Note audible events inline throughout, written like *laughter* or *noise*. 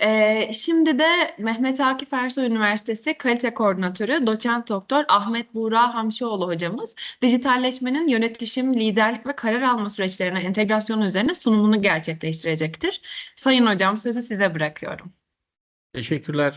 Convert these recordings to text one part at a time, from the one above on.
Ee, şimdi de Mehmet Akif Ersoy Üniversitesi Kalite Koordinatörü Doçent Doktor Ahmet Buğra Hamşioğlu hocamız dijitalleşmenin yönetişim, liderlik ve karar alma süreçlerine entegrasyonu üzerine sunumunu gerçekleştirecektir. Sayın hocam sözü size bırakıyorum. Teşekkürler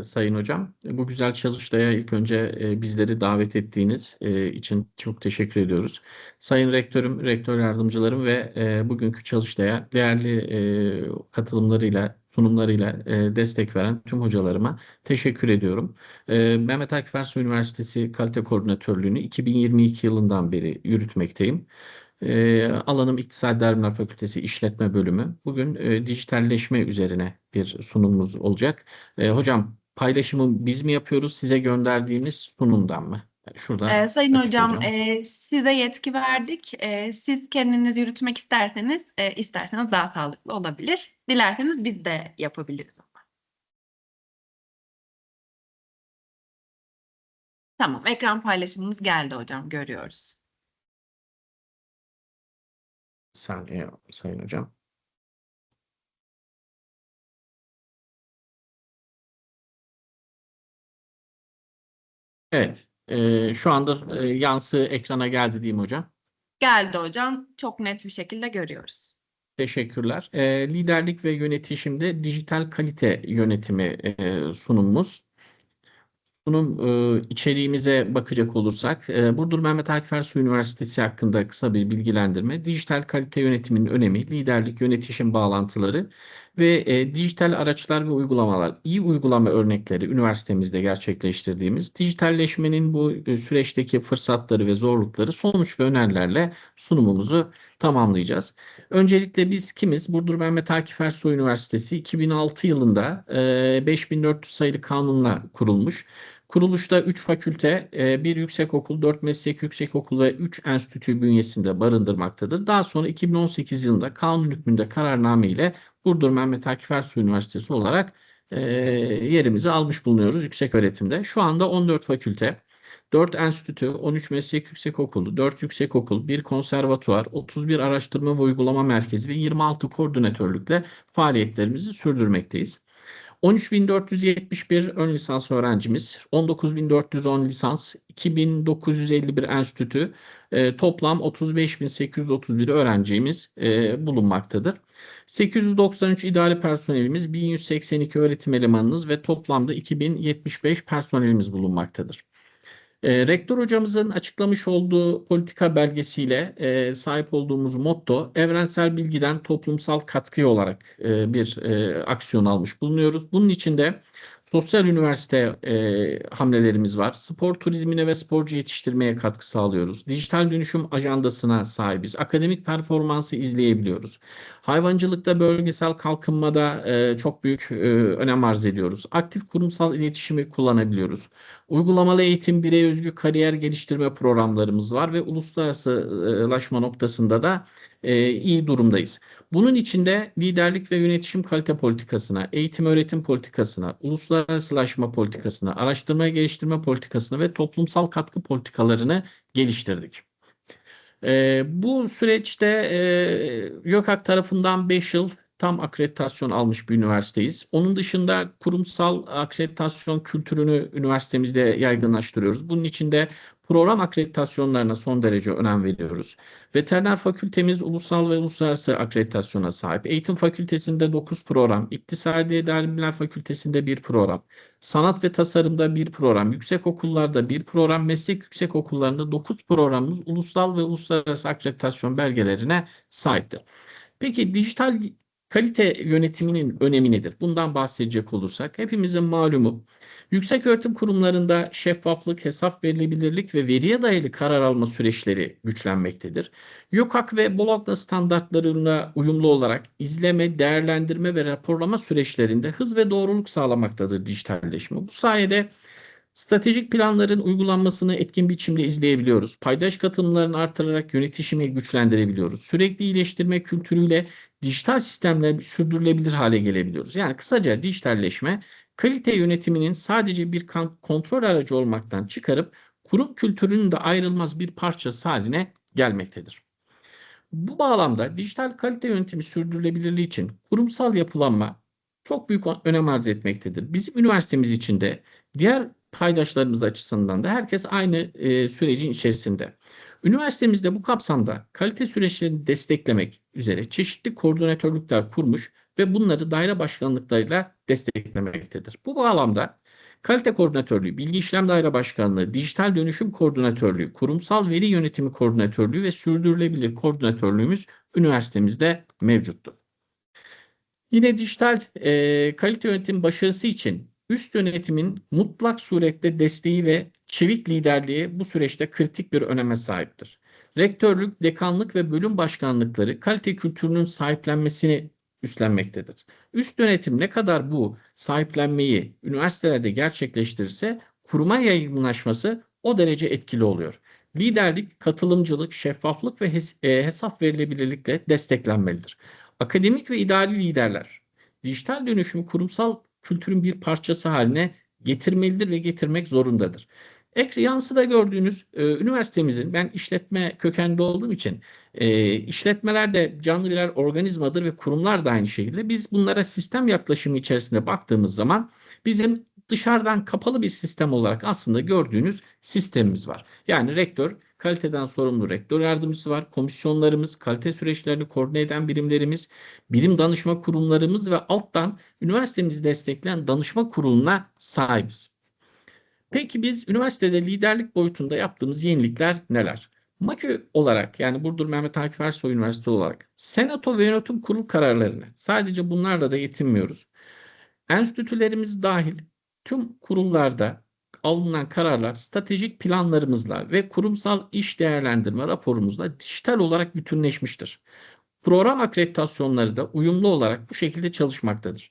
e, Sayın Hocam. Bu güzel çalıştaya ilk önce e, bizleri davet ettiğiniz e, için çok teşekkür ediyoruz. Sayın Rektörüm, Rektör Yardımcılarım ve e, bugünkü çalıştaya değerli e, katılımlarıyla, sunumlarıyla e, destek veren tüm hocalarıma teşekkür ediyorum. E, Mehmet Akif Ersoy Üniversitesi Kalite Koordinatörlüğünü 2022 yılından beri yürütmekteyim. E, alanım İktisadi Bilimler Fakültesi İşletme Bölümü. Bugün e, dijitalleşme üzerine bir sunumumuz olacak. E, hocam paylaşımı biz mi yapıyoruz size gönderdiğimiz sunumdan mı? Şurada Ee, Sayın hocam e, size yetki verdik. E, siz kendiniz yürütmek isterseniz, e, isterseniz daha sağlıklı olabilir. Dilerseniz biz de yapabiliriz ama. Tamam, ekran paylaşımımız geldi hocam, görüyoruz. Saniye Sayın Hocam. Evet. E, şu anda e, yansı ekrana geldi diyeyim hocam. Geldi hocam, çok net bir şekilde görüyoruz. Teşekkürler. E, liderlik ve yönetişimde dijital kalite yönetimi e, sunumumuz. Sunum e, içeriğimize bakacak olursak, e, Burdur Mehmet Akif Ersoy Üniversitesi hakkında kısa bir bilgilendirme, dijital kalite yönetiminin önemi, liderlik, yönetişim bağlantıları ve e, dijital araçlar ve uygulamalar, iyi uygulama örnekleri üniversitemizde gerçekleştirdiğimiz dijitalleşmenin bu e, süreçteki fırsatları ve zorlukları sonuç ve önerilerle sunumumuzu tamamlayacağız. Öncelikle biz kimiz? Burdur Mehmet Akif Ersoy Üniversitesi 2006 yılında e, 5400 sayılı kanunla kurulmuş. Kuruluşta 3 fakülte, e, bir yüksekokul, 4 meslek yüksekokul ve 3 enstitü bünyesinde barındırmaktadır. Daha sonra 2018 yılında kanun hükmünde kararname ile Burdur Mehmet Akif Ersoy Üniversitesi olarak e, yerimizi almış bulunuyoruz yüksek öğretimde. Şu anda 14 fakülte, 4 enstitü, 13 meslek yüksekokulu, 4 yüksekokul, 1 konservatuvar, 31 araştırma ve uygulama merkezi ve 26 koordinatörlükle faaliyetlerimizi sürdürmekteyiz. 13.471 ön lisans öğrencimiz, 19.410 lisans, 2.951 enstitü, e, toplam 35.831 öğrencimiz e, bulunmaktadır. 893 idari personelimiz, 1182 öğretim elemanımız ve toplamda 2075 personelimiz bulunmaktadır. E, rektör hocamızın açıklamış olduğu politika belgesiyle e, sahip olduğumuz motto evrensel bilgiden toplumsal katkı olarak e, bir e, aksiyon almış bulunuyoruz. Bunun içinde sosyal üniversite e, hamlelerimiz var. Spor turizmine ve sporcu yetiştirmeye katkı sağlıyoruz. Dijital dönüşüm ajandasına sahibiz. Akademik performansı izleyebiliyoruz. Hayvancılıkta bölgesel kalkınmada e, çok büyük e, önem arz ediyoruz. Aktif kurumsal iletişimi kullanabiliyoruz. Uygulamalı eğitim, birey özgü kariyer geliştirme programlarımız var ve uluslararasılaşma noktasında da e, iyi durumdayız. Bunun içinde liderlik ve yönetişim kalite politikasına, eğitim öğretim politikasına, uluslararasılaşma politikasına, araştırma geliştirme politikasına ve toplumsal katkı politikalarını geliştirdik. E, bu süreçte e, YÖKAK tarafından 5 yıl tam akreditasyon almış bir üniversiteyiz. Onun dışında kurumsal akreditasyon kültürünü üniversitemizde yaygınlaştırıyoruz. Bunun içinde program akreditasyonlarına son derece önem veriyoruz. Veteriner fakültemiz ulusal ve uluslararası akreditasyona sahip. Eğitim fakültesinde 9 program, İktisadi İdari Bilimler Fakültesinde bir program, sanat ve tasarımda bir program, yüksek okullarda bir program, meslek yüksek okullarında 9 programımız ulusal ve uluslararası akreditasyon belgelerine sahiptir. Peki dijital kalite yönetiminin önemi nedir? Bundan bahsedecek olursak hepimizin malumu yüksek öğretim kurumlarında şeffaflık, hesap verilebilirlik ve veriye dayalı karar alma süreçleri güçlenmektedir. YÖKAK ve Bologna standartlarına uyumlu olarak izleme, değerlendirme ve raporlama süreçlerinde hız ve doğruluk sağlamaktadır dijitalleşme. Bu sayede Stratejik planların uygulanmasını etkin biçimde izleyebiliyoruz. Paydaş katılımlarını artırarak yönetişimi güçlendirebiliyoruz. Sürekli iyileştirme kültürüyle dijital sistemler sürdürülebilir hale gelebiliyoruz. Yani kısaca dijitalleşme kalite yönetiminin sadece bir kontrol aracı olmaktan çıkarıp kurum kültürünün de ayrılmaz bir parçası haline gelmektedir. Bu bağlamda dijital kalite yönetimi sürdürülebilirliği için kurumsal yapılanma, çok büyük önem arz etmektedir. Bizim üniversitemiz içinde diğer paydaşlarımız açısından da herkes aynı e, sürecin içerisinde. Üniversitemizde bu kapsamda kalite süreçlerini desteklemek üzere çeşitli koordinatörlükler kurmuş ve bunları daire başkanlıklarıyla desteklemektedir. Bu bağlamda kalite koordinatörlüğü, bilgi işlem daire başkanlığı, dijital dönüşüm koordinatörlüğü, kurumsal veri yönetimi koordinatörlüğü ve sürdürülebilir koordinatörlüğümüz üniversitemizde mevcuttur. Yine dijital e, kalite yönetim başarısı için üst yönetimin mutlak surette desteği ve çevik liderliği bu süreçte kritik bir öneme sahiptir. Rektörlük, dekanlık ve bölüm başkanlıkları kalite kültürünün sahiplenmesini üstlenmektedir. Üst yönetim ne kadar bu sahiplenmeyi üniversitelerde gerçekleştirirse kuruma yaygınlaşması o derece etkili oluyor. Liderlik, katılımcılık, şeffaflık ve e, hesap verilebilirlikle desteklenmelidir. Akademik ve idari liderler dijital dönüşümü kurumsal kültürün bir parçası haline getirmelidir ve getirmek zorundadır. Ek yansıda gördüğünüz e, üniversitemizin ben işletme kökenli olduğum için e, işletmeler de canlı birer organizmadır ve kurumlar da aynı şekilde. Biz bunlara sistem yaklaşımı içerisinde baktığımız zaman bizim dışarıdan kapalı bir sistem olarak aslında gördüğünüz sistemimiz var. Yani rektör kaliteden sorumlu rektör yardımcısı var. Komisyonlarımız, kalite süreçlerini koordine eden birimlerimiz, bilim danışma kurumlarımız ve alttan üniversitemizi destekleyen danışma kuruluna sahibiz. Peki biz üniversitede liderlik boyutunda yaptığımız yenilikler neler? MAKÜ olarak yani Burdur Mehmet Akif Ersoy Üniversitesi olarak senato ve yönetim kurul kararlarını sadece bunlarla da yetinmiyoruz. Enstitülerimiz dahil tüm kurullarda alınan kararlar stratejik planlarımızla ve kurumsal iş değerlendirme raporumuzla dijital olarak bütünleşmiştir. Program akreditasyonları da uyumlu olarak bu şekilde çalışmaktadır.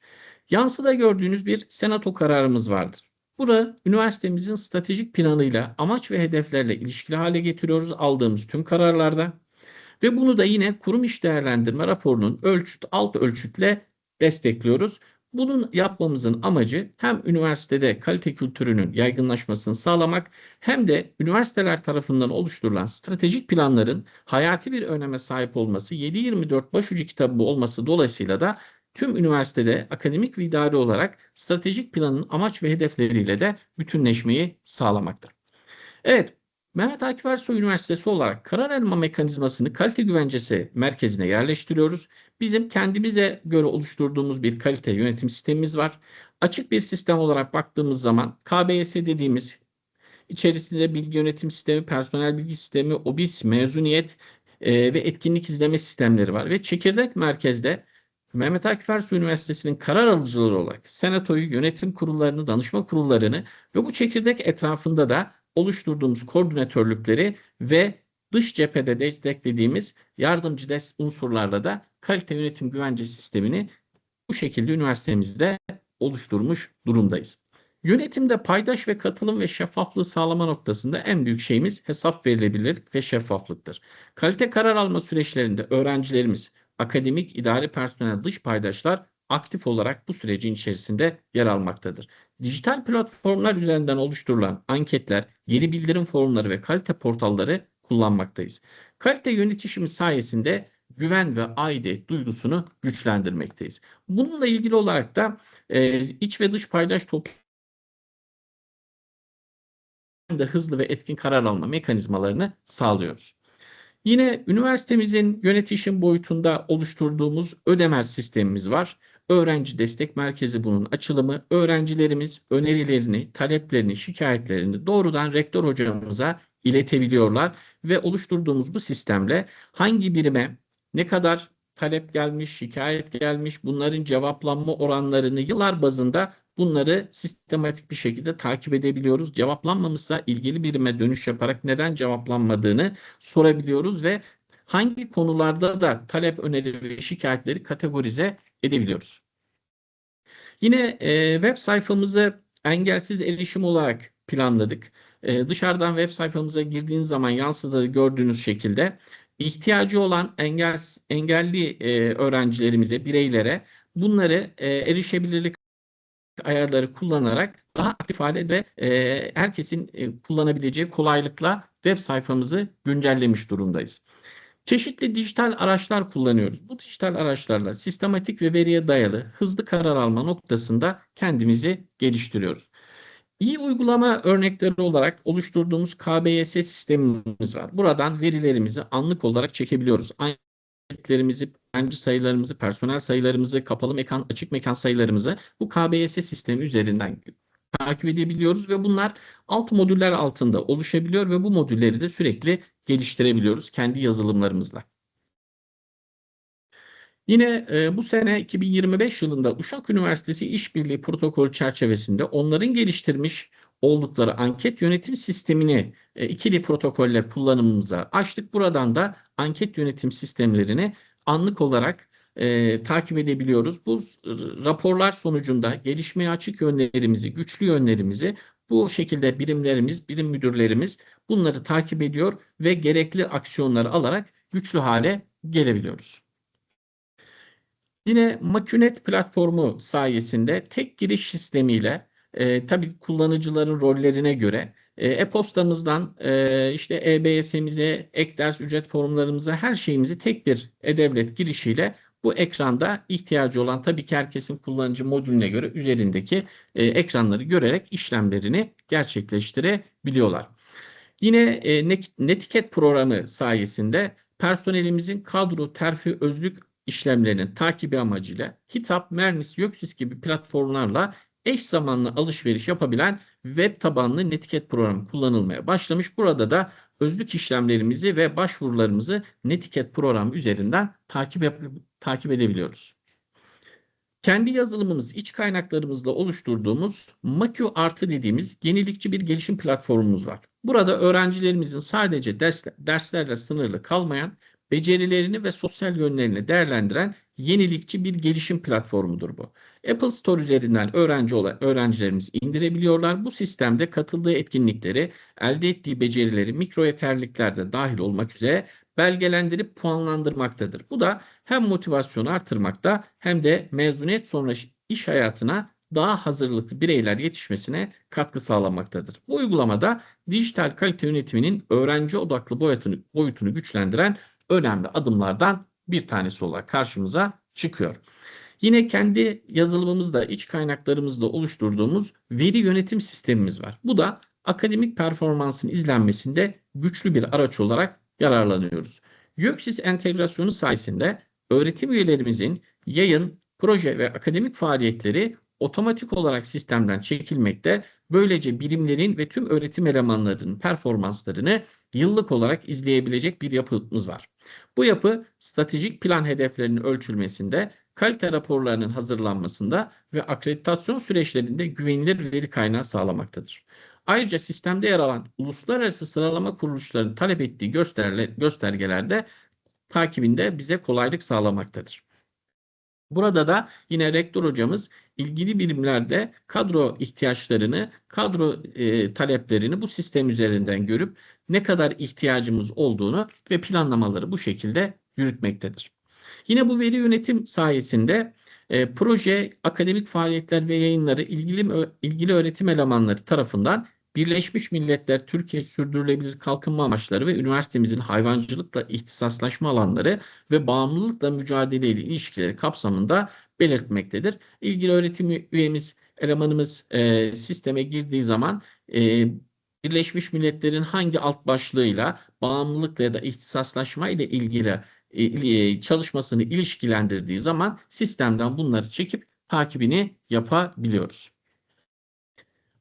Yansıda gördüğünüz bir senato kararımız vardır. Burada üniversitemizin stratejik planıyla, amaç ve hedeflerle ilişkili hale getiriyoruz aldığımız tüm kararlarda. Ve bunu da yine kurum iş değerlendirme raporunun ölçüt, alt ölçütle destekliyoruz. Bunun yapmamızın amacı hem üniversitede kalite kültürünün yaygınlaşmasını sağlamak hem de üniversiteler tarafından oluşturulan stratejik planların hayati bir öneme sahip olması, 7-24 başucu kitabı olması dolayısıyla da tüm üniversitede akademik ve idari olarak stratejik planın amaç ve hedefleriyle de bütünleşmeyi sağlamaktır. Evet, Mehmet Akif Ersoy Üniversitesi olarak karar alma mekanizmasını kalite güvencesi merkezine yerleştiriyoruz. Bizim kendimize göre oluşturduğumuz bir kalite yönetim sistemimiz var. Açık bir sistem olarak baktığımız zaman KBS dediğimiz içerisinde bilgi yönetim sistemi, personel bilgi sistemi, OBİS, mezuniyet e, ve etkinlik izleme sistemleri var. Ve çekirdek merkezde Mehmet Akif Ersoy Üniversitesi'nin karar alıcıları olarak senatoyu, yönetim kurullarını, danışma kurullarını ve bu çekirdek etrafında da oluşturduğumuz koordinatörlükleri ve dış cephede desteklediğimiz yardımcı des unsurlarla da kalite yönetim güvence sistemini bu şekilde üniversitemizde oluşturmuş durumdayız. Yönetimde paydaş ve katılım ve şeffaflığı sağlama noktasında en büyük şeyimiz hesap verilebilirlik ve şeffaflıktır. Kalite karar alma süreçlerinde öğrencilerimiz, akademik, idari personel, dış paydaşlar aktif olarak bu sürecin içerisinde yer almaktadır. Dijital platformlar üzerinden oluşturulan anketler, geri bildirim formları ve kalite portalları kullanmaktayız. Kalite yönetişimi sayesinde güven ve aidiyet duygusunu güçlendirmekteyiz. Bununla ilgili olarak da e, iç ve dış paydaş toplum de hızlı ve etkin karar alma mekanizmalarını sağlıyoruz. Yine üniversitemizin yönetişim boyutunda oluşturduğumuz ödemer sistemimiz var. Öğrenci Destek Merkezi bunun açılımı. Öğrencilerimiz önerilerini, taleplerini, şikayetlerini doğrudan rektör hocamıza iletebiliyorlar ve oluşturduğumuz bu sistemle hangi birime ne kadar talep gelmiş, şikayet gelmiş, bunların cevaplanma oranlarını yıllar bazında bunları sistematik bir şekilde takip edebiliyoruz. Cevaplanmamışsa ilgili birime dönüş yaparak neden cevaplanmadığını sorabiliyoruz ve hangi konularda da talep öneri ve şikayetleri kategorize edebiliyoruz. Yine e, web sayfamızı engelsiz erişim olarak planladık. E, dışarıdan web sayfamıza girdiğiniz zaman yansıda gördüğünüz şekilde ihtiyacı olan engel, engelli e, öğrencilerimize, bireylere bunları e, erişebilirlik ayarları kullanarak daha aktif hale ve e, herkesin e, kullanabileceği kolaylıkla web sayfamızı güncellemiş durumdayız. Çeşitli dijital araçlar kullanıyoruz. Bu dijital araçlarla sistematik ve veriye dayalı hızlı karar alma noktasında kendimizi geliştiriyoruz. İyi uygulama örnekleri olarak oluşturduğumuz KBS sistemimiz var. Buradan verilerimizi anlık olarak çekebiliyoruz. Anketlerimizi, öğrenci sayılarımızı, personel sayılarımızı, kapalı mekan, açık mekan sayılarımızı bu KBS sistemi üzerinden takip edebiliyoruz ve bunlar alt modüller altında oluşabiliyor ve bu modülleri de sürekli geliştirebiliyoruz kendi yazılımlarımızla. Yine e, bu sene 2025 yılında Uşak Üniversitesi İşbirliği Protokolü çerçevesinde onların geliştirmiş oldukları anket yönetim sistemini e, ikili protokolle kullanımımıza açtık. Buradan da anket yönetim sistemlerini anlık olarak e, takip edebiliyoruz. Bu raporlar sonucunda gelişmeye açık yönlerimizi, güçlü yönlerimizi bu şekilde birimlerimiz, birim müdürlerimiz bunları takip ediyor ve gerekli aksiyonları alarak güçlü hale gelebiliyoruz. Yine Makunet platformu sayesinde tek giriş sistemiyle e, tabii kullanıcıların rollerine göre e, e-postamızdan e, işte EBS'imize, ek ders ücret formlarımıza her şeyimizi tek bir e-devlet girişiyle bu ekranda ihtiyacı olan tabii ki herkesin kullanıcı modülüne göre üzerindeki e, ekranları görerek işlemlerini gerçekleştirebiliyorlar. Yine e, Netiket programı sayesinde personelimizin kadro, terfi, özlük işlemlerinin takibi amacıyla Hitap, Mernis, Göksys gibi platformlarla eş zamanlı alışveriş yapabilen web tabanlı netiket programı kullanılmaya başlamış. Burada da özlük işlemlerimizi ve başvurularımızı netiket programı üzerinden takip, yap takip edebiliyoruz. Kendi yazılımımız, iç kaynaklarımızla oluşturduğumuz Makio Artı dediğimiz yenilikçi bir gelişim platformumuz var. Burada öğrencilerimizin sadece ders, derslerle sınırlı kalmayan becerilerini ve sosyal yönlerini değerlendiren yenilikçi bir gelişim platformudur bu. Apple Store üzerinden öğrenci olan öğrencilerimiz indirebiliyorlar. Bu sistemde katıldığı etkinlikleri, elde ettiği becerileri mikro yeterliklerde dahil olmak üzere belgelendirip puanlandırmaktadır. Bu da hem motivasyonu artırmakta hem de mezuniyet sonrası iş hayatına daha hazırlıklı bireyler yetişmesine katkı sağlamaktadır. Bu uygulamada dijital kalite yönetiminin öğrenci odaklı boyutunu, boyutunu güçlendiren önemli adımlardan bir tanesi olarak karşımıza çıkıyor. Yine kendi yazılımımızda, iç kaynaklarımızda oluşturduğumuz veri yönetim sistemimiz var. Bu da akademik performansın izlenmesinde güçlü bir araç olarak yararlanıyoruz. Göksys entegrasyonu sayesinde öğretim üyelerimizin yayın, proje ve akademik faaliyetleri otomatik olarak sistemden çekilmekte. Böylece birimlerin ve tüm öğretim elemanlarının performanslarını yıllık olarak izleyebilecek bir yapımız var. Bu yapı stratejik plan hedeflerinin ölçülmesinde, kalite raporlarının hazırlanmasında ve akreditasyon süreçlerinde güvenilir veri kaynağı sağlamaktadır. Ayrıca sistemde yer alan uluslararası sıralama kuruluşlarının talep ettiği göstergelerde takibinde bize kolaylık sağlamaktadır. Burada da yine rektör hocamız ilgili birimlerde kadro ihtiyaçlarını, kadro e, taleplerini bu sistem üzerinden görüp ne kadar ihtiyacımız olduğunu ve planlamaları bu şekilde yürütmektedir. Yine bu veri yönetim sayesinde e, proje, akademik faaliyetler ve yayınları ilgili ilgili öğretim elemanları tarafından Birleşmiş Milletler Türkiye Sürdürülebilir Kalkınma Amaçları ve üniversitemizin hayvancılıkla ihtisaslaşma alanları ve bağımlılıkla mücadele ile ilişkileri kapsamında belirtmektedir. İlgili öğretim üyemiz, elemanımız e, sisteme girdiği zaman e, Birleşmiş Milletler'in hangi alt başlığıyla bağımlılıkla ya da ihtisaslaşma ile ilgili e, çalışmasını ilişkilendirdiği zaman sistemden bunları çekip takibini yapabiliyoruz.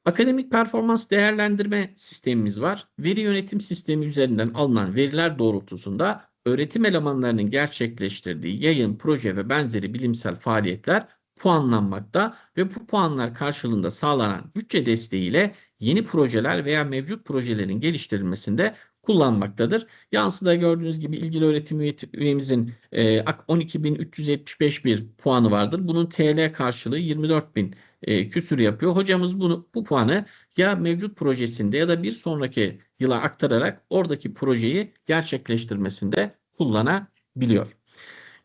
Akademik performans değerlendirme sistemimiz var. Veri yönetim sistemi üzerinden alınan veriler doğrultusunda öğretim elemanlarının gerçekleştirdiği yayın, proje ve benzeri bilimsel faaliyetler puanlanmakta ve bu puanlar karşılığında sağlanan bütçe desteğiyle yeni projeler veya mevcut projelerin geliştirilmesinde kullanmaktadır. Yansıda gördüğünüz gibi ilgili öğretim üyemizin 12.375 e, bir puanı vardır. Bunun TL karşılığı 24.000 e, küsür yapıyor. Hocamız bunu bu puanı ya mevcut projesinde ya da bir sonraki yıla aktararak oradaki projeyi gerçekleştirmesinde kullanabiliyor.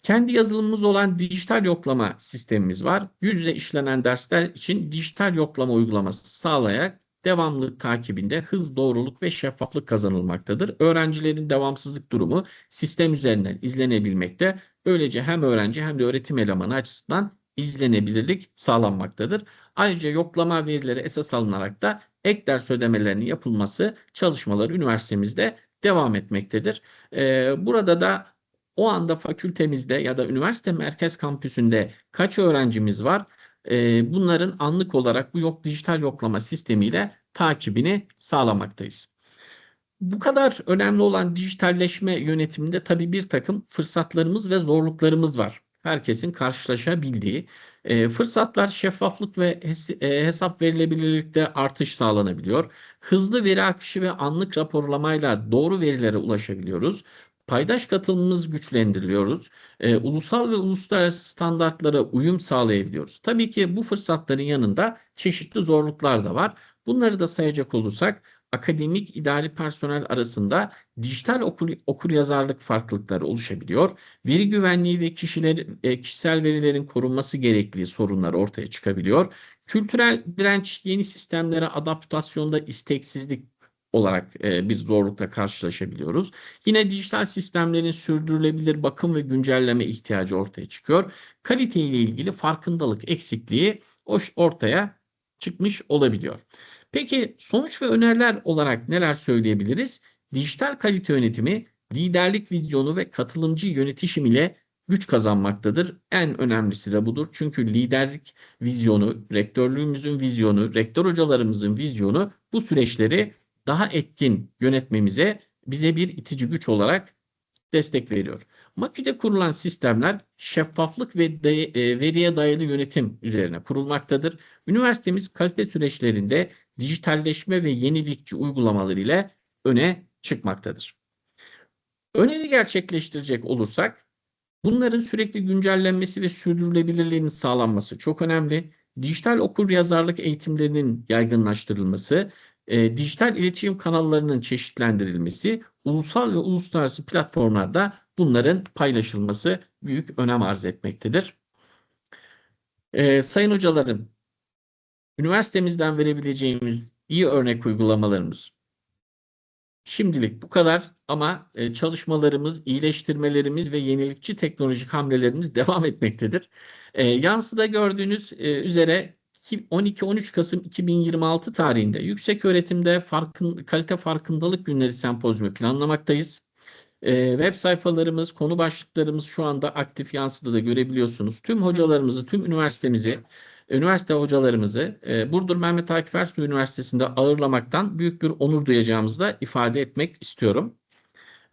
Kendi yazılımımız olan dijital yoklama sistemimiz var. Yüz yüze işlenen dersler için dijital yoklama uygulaması sağlayarak devamlılık takibinde hız, doğruluk ve şeffaflık kazanılmaktadır. Öğrencilerin devamsızlık durumu sistem üzerinden izlenebilmekte. Böylece hem öğrenci hem de öğretim elemanı açısından izlenebilirlik sağlanmaktadır. Ayrıca yoklama verileri esas alınarak da ek ders ödemelerinin yapılması çalışmaları üniversitemizde devam etmektedir. Ee, burada da o anda fakültemizde ya da üniversite merkez kampüsünde kaç öğrencimiz var? Ee, bunların anlık olarak bu yok dijital yoklama sistemiyle takibini sağlamaktayız. Bu kadar önemli olan dijitalleşme yönetiminde tabii bir takım fırsatlarımız ve zorluklarımız var. Herkesin karşılaşabildiği. E, fırsatlar şeffaflık ve hes- e, hesap verilebilirlikte artış sağlanabiliyor. Hızlı veri akışı ve anlık raporlamayla doğru verilere ulaşabiliyoruz. Paydaş katılımımız güçlendiriliyoruz. E, ulusal ve uluslararası standartlara uyum sağlayabiliyoruz. Tabii ki bu fırsatların yanında çeşitli zorluklar da var. Bunları da sayacak olursak akademik idari personel arasında dijital okur, okuryazarlık farklılıkları oluşabiliyor. Veri güvenliği ve kişiler, e, kişisel verilerin korunması gerektiği sorunlar ortaya çıkabiliyor. Kültürel direnç yeni sistemlere adaptasyonda isteksizlik olarak e, bir zorlukla karşılaşabiliyoruz. Yine dijital sistemlerin sürdürülebilir bakım ve güncelleme ihtiyacı ortaya çıkıyor. Kalite ile ilgili farkındalık eksikliği ortaya çıkmış olabiliyor. Peki sonuç ve öneriler olarak neler söyleyebiliriz? Dijital kalite yönetimi, liderlik vizyonu ve katılımcı yönetişim ile güç kazanmaktadır. En önemlisi de budur. Çünkü liderlik vizyonu, rektörlüğümüzün vizyonu, rektör hocalarımızın vizyonu bu süreçleri daha etkin yönetmemize bize bir itici güç olarak destek veriyor. Makü'de kurulan sistemler şeffaflık ve de- e, veriye dayalı yönetim üzerine kurulmaktadır. Üniversitemiz kalite süreçlerinde dijitalleşme ve yenilikçi uygulamalar ile öne çıkmaktadır. Öneri gerçekleştirecek olursak bunların sürekli güncellenmesi ve sürdürülebilirliğinin sağlanması çok önemli. Dijital okur yazarlık eğitimlerinin yaygınlaştırılması, e, dijital iletişim kanallarının çeşitlendirilmesi, ulusal ve uluslararası platformlarda bunların paylaşılması büyük önem arz etmektedir. E, sayın hocalarım, üniversitemizden verebileceğimiz iyi örnek uygulamalarımız şimdilik bu kadar ama e, çalışmalarımız, iyileştirmelerimiz ve yenilikçi teknolojik hamlelerimiz *laughs* devam etmektedir. E, yansıda gördüğünüz e, üzere 12-13 Kasım 2026 tarihinde yüksek öğretimde farkın, kalite farkındalık günleri sempozyumu planlamaktayız. E, web sayfalarımız, konu başlıklarımız şu anda aktif yansıda da görebiliyorsunuz. Tüm hocalarımızı, tüm üniversitemizi, üniversite hocalarımızı e, Burdur Mehmet Akif Ersoy Üniversitesi'nde ağırlamaktan büyük bir onur duyacağımızı da ifade etmek istiyorum.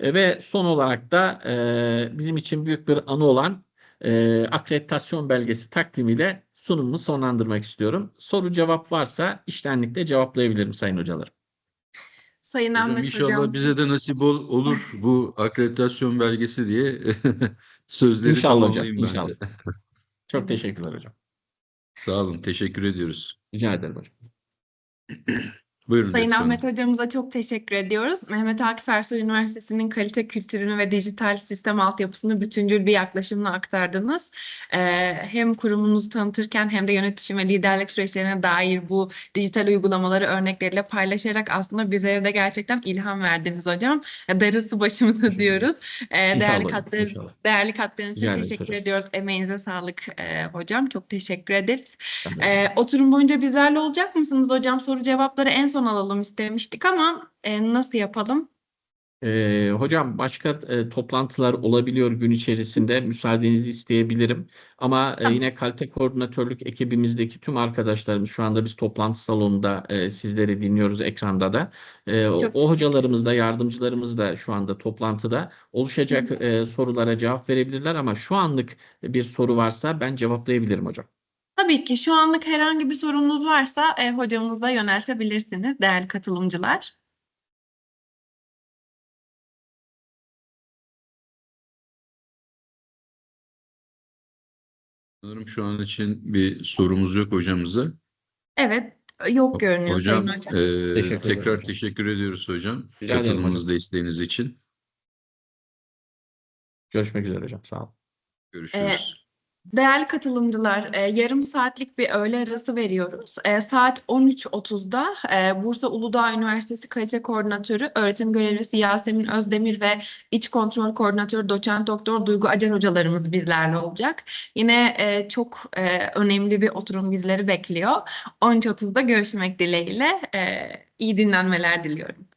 E, ve son olarak da e, bizim için büyük bir anı olan e, akreditasyon belgesi takdimiyle sunumumu sonlandırmak istiyorum. Soru cevap varsa iştenlikle cevaplayabilirim sayın hocalarım. Sayın Hocam Ahmet inşallah Hocam. bize de nasip ol, olur bu akreditasyon belgesi diye *laughs* sözleri İnşallah hocam, ben inşallah. de. Çok teşekkürler hocam. Sağ olun, teşekkür ediyoruz. Rica ederim hocam. Buyurun Sayın lütfen. Ahmet Hocamıza çok teşekkür ediyoruz. Mehmet Akif Ersoy Üniversitesi'nin kalite kültürünü ve dijital sistem altyapısını bütüncül bir yaklaşımla aktardınız. Ee, hem kurumunuzu tanıtırken hem de yönetişim ve liderlik süreçlerine dair bu dijital uygulamaları örnekleriyle paylaşarak aslında bizlere de gerçekten ilham verdiniz hocam. Darısı başımıza diyoruz. Ee, değerli katlarınız, değerli katlarınız için ederiz teşekkür hocam. ediyoruz. Emeğinize sağlık e, hocam. Çok teşekkür ederiz. Ee, oturum boyunca bizlerle olacak mısınız hocam? Soru cevapları en son alalım istemiştik ama e, nasıl yapalım? Ee, hocam başka e, toplantılar olabiliyor gün içerisinde. Müsaadenizi isteyebilirim. Ama e, yine kalite koordinatörlük ekibimizdeki tüm arkadaşlarımız şu anda biz toplantı salonunda e, sizleri dinliyoruz ekranda da. E, o, o hocalarımız da yardımcılarımız da şu anda toplantıda. Oluşacak e, sorulara cevap verebilirler ama şu anlık bir soru varsa ben cevaplayabilirim hocam. Tabii ki şu anlık herhangi bir sorunuz varsa e, hocamıza yöneltebilirsiniz değerli katılımcılar. Sanırım şu an için bir sorumuz yok hocamıza. Evet, yok görünüyor Hocam, Sayın Hocam. e, Teşekkür tekrar ederim. teşekkür ediyoruz hocam. Rica Katılımınız, desteğiniz için. Görüşmek üzere hocam. Sağ olun. Görüşürüz. Değerli katılımcılar, e, yarım saatlik bir öğle arası veriyoruz. E, saat 13.30'da e, Bursa Uludağ Üniversitesi Kalite Koordinatörü, öğretim görevlisi Yasemin Özdemir ve İç Kontrol Koordinatörü Doçent Doktor Duygu Acar hocalarımız bizlerle olacak. Yine çok önemli bir oturum bizleri bekliyor. 13.30'da görüşmek dileğiyle. İyi dinlenmeler diliyorum.